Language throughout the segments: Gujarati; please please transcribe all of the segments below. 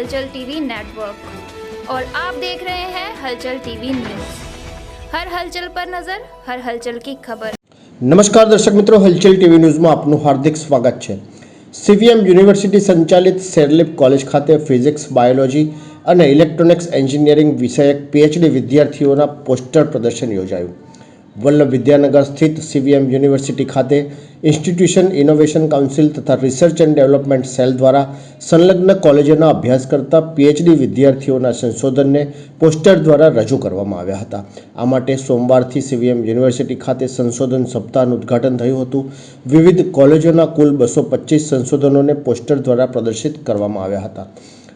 हलचल टीवी नेटवर्क और आप देख रहे हैं हलचल टीवी न्यूज हर हलचल पर नजर हर हलचल की खबर નમસ્કાર દર્શક મિત્રો હલચલ ટીવી ન્યૂઝમાં આપનું હાર્દિક સ્વાગત છે સીવીએમ યુનિવર્સિટી સંચાલિત શેરલિપ કોલેજ ખાતે ફિઝિક્સ બાયોલોજી અને ઇલેક્ટ્રોનિક્સ એન્જિનિયરિંગ વિષયક પીએચડી વિદ્યાર્થીઓના પોસ્ટર પ્રદર્શન યોજાયું વલ્લભ વિદ્યાનગર સ્થિત સીવીએમ યુનિવર્સિટી ખાતે ઇન્સ્ટિટ્યુશન ઇનોવેશન કાઉન્સિલ તથા રિસર્ચ એન્ડ ડેવલપમેન્ટ સેલ દ્વારા સંલગ્ન કોલેજોના અભ્યાસ કરતા પીએચડી વિદ્યાર્થીઓના સંશોધનને પોસ્ટર દ્વારા રજૂ કરવામાં આવ્યા હતા. આ માટે સોમવારથી સીવીએમ યુનિવર્સિટી ખાતે સંશોધન સપ્તાહનું ઉદ્ઘાટન થયું હતું. વિવિધ કોલેજોના કુલ બસો સંશોધનોને પોસ્ટર દ્વારા પ્રદર્શિત કરવામાં આવ્યા હતા.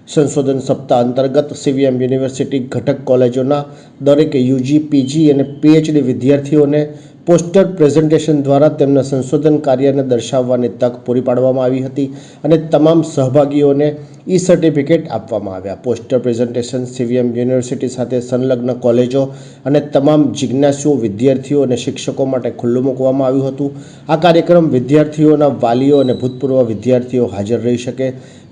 સંશોધન સપ્તાહ અંતર્ગત સીવીએમ યુનિવર્સિટી ઘટક કોલેજોના દરેક યુજી પીજી અને પીએચડી વિદ્યાર્થીઓને પોસ્ટર પ્રેઝન્ટેશન દ્વારા તેમના સંશોધન કાર્યને દર્શાવવાની તક પૂરી પાડવામાં આવી હતી અને તમામ સહભાગીઓને ઈ સર્ટિફિકેટ આપવામાં આવ્યા. પોસ્ટર પ્રેઝન્ટેશન સીવીએમ યુનિવર્સિટી સાથે સંલગ્ન કોલેજો અને તમામ જિજ્ઞાસુઓ વિદ્યાર્થીઓ અને શિક્ષકો માટે ખુલ્લું મૂકવામાં આવ્યું હતું. આ કાર્યક્રમ વિદ્યાર્થીઓના વાલીઓ અને ભૂતપૂર્વ વિદ્યાર્થીઓ હાજર રહી શકે.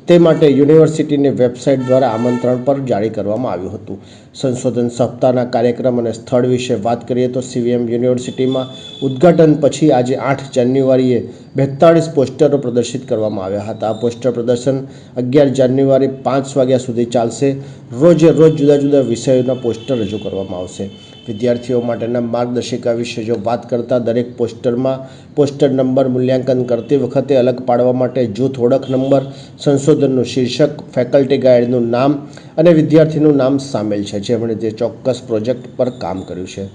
તે માટે યુનિવર્સિટીની વેબસાઇટ દ્વારા આમંત્રણ પર જારી કરવામાં આવ્યું હતું. સંશોધન સપ્તાહના કાર્યક્રમ અને સ્થળ વિશે વાત કરીએ તો સીવીએમ યુનિવર્સિટીમાં ઉદ્ઘાટન પછી આજે આઠ જાન્યુઆરીએ બેતાળીસ પોસ્ટરો પ્રદર્શિત કરવામાં આવ્યા હતા. આ પોસ્ટર પ્રદર્શન અગિયાર જાન્યુઆરી પાંચ વાગ્યા સુધી ચાલશે. રોજે રોજ જુદા જુદા વિષયોના પોસ્ટર રજૂ કરવામાં આવશે. વિદ્યાર્થીઓ માટેના માર્ગદર્શિકા વિશે જો વાત કરતાં દરેક પોસ્ટરમાં પોસ્ટર નંબર મૂલ્યાંકન કરતી વખતે અલગ પાડવા માટે જૂથ ઓળખ નંબર, સંશોધનનું શીર્ષક, ફેકલ્ટી ગાઈડનું નામ અને વિદ્યાર્થીનું નામ સામેલ છે, જેમણે તે ચોક્કસ પ્રોજેક્ટ પર કામ કર્યું છે.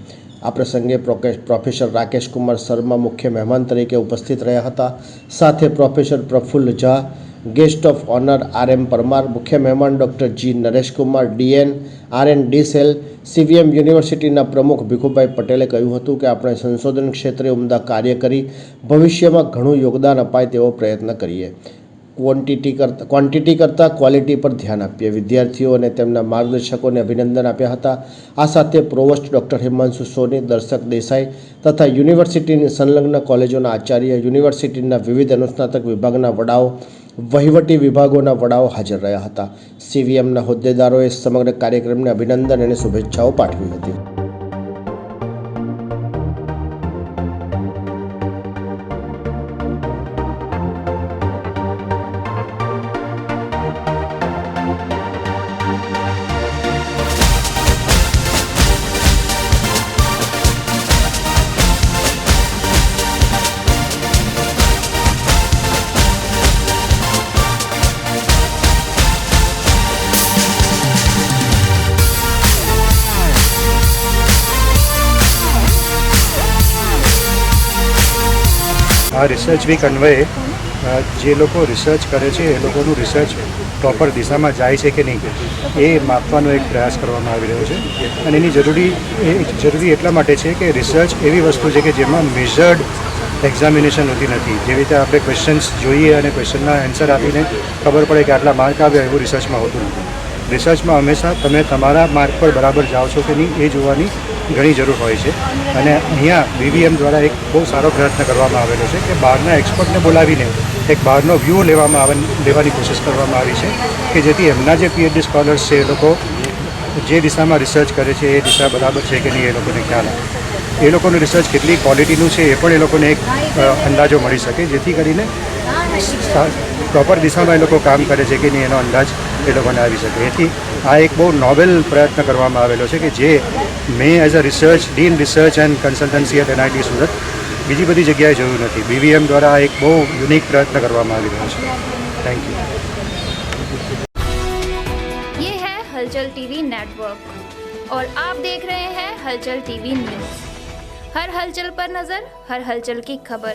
આ પ્રસંગે પ્રોફેસર રાકેશ કુમાર શર્મા મુખ્ય મહેમાન તરીકે ઉપસ્થિત રહ્યા હતા. સાથે professor Prafulla Jha guest of honour R M Parmar, મુખ્ય મહેમાન doctor G Nareshkumar, DN R and D cell, CVM યુનિવર્સિટીના પ્રમુખ ભીખુભાઈ પટેલે કહ્યું હતું કે આપણે સંશોધન ક્ષેત્રે ઉમદા કાર્ય કરી ભવિષ્યમાં ઘણું યોગદાન અપાય તેવો પ્રયત્ન કરીએ. ક્વોન્ટિટી કરતાં ક્વોન્ટિટી કરતાં ક્વોલિટી પર ધ્યાન આપીએ. વિદ્યાર્થીઓ અને તેમના માર્ગદર્શકોને અભિનંદન આપ્યા હતા. આ સાથે પ્રોવોસ્ટ ડૉક્ટર હિમાંશુ સોની, દર્શક દેસાઈ તથા યુનિવર્સિટીની સંલગ્ન કોલેજોના આચાર્ય, યુનિવર્સિટીના વિવિધ અનુસ્નાતક વિભાગના વડાઓ વહીવટી વિભાગોના વડાઓ હાજર રહ્યા હતા. સીવીએમના હોદ્દેદારોએ સમગ્ર કાર્યક્રમને અભિનંદન અને શુભેચ્છાઓ પાઠવી હતી. આ રિસર્ચ વીક અન્વયે જે લોકો રિસર્ચ કરે છે, એ લોકોનું રિસર્ચ પ્રોપર દિશામાં જાય છે કે નહીં, એ માપવાનો એક પ્રયાસ કરવામાં આવી રહ્યો છે. અને એની જરૂરી, એ જરૂરી એટલા માટે છે કે રિસર્ચ એવી વસ્તુ છે કે જેમાં મેઝર્ડ એક્ઝામિનેશન હોતી નથી. જેવી રીતે આપણે ક્વેશ્ચન્સ જોઈએ અને ક્વેશ્ચનના આન્સર આપીને ખબર પડે કે આટલા માર્ક આવ્યા એવું રિસર્ચમાં હોતું નથી. રિસર્ચમાં હંમેશા તમે તમારા માર્ક પર બરાબર જાઓ છો કે નહીં, એ જોવાની ઘણી જરૂર હોય છે. અને અહીંયા બીવીએમ દ્વારા એક બહુ સારો પ્રયત્ન કરવામાં આવેલો છે કે બહારના એક્સપર્ટને બોલાવીને એક બહારનો વ્યૂ લેવામાં આવે, લેવાની કોશિશ કરવામાં આવી છે કે જેથી એમના જે પીએચડી સ્કોલર્સ છે એ લોકો જે દિશામાં રિસર્ચ કરે છે, એ દિશા બરાબર છે કે નહીં એ લોકોને ખ્યાલ આવે. એ લોકોનું રિસર્ચ કેટલી ક્વોલિટીનું છે એ પણ એ લોકોને એક અંદાજો મળી શકે, જેથી કરીને પ્રોપર દિશામાં એ લોકો કામ કરે છે કે નહીં એનો અંદાજ એ લોકોને આવી શકે એથી આ એક બહુ નોવેલ પ્રયત્ન કરવામાં આવેલો છે કે જે મેં as a research dean research and consultancy at NIT Surat બીજી બધી જગ્યાએ જોયું નથી બીવીએમ દ્વારા આ એક બહુ યુનિક પ્રયત્ન કરવામાં આવી રહ્યો છે થેન્ક યુ ये है हलचल टीवी नेटवर्क और आप देख रहे हैं हलचल टीवी न्यूज हर हलचल पर नजर हर हलचल की खबर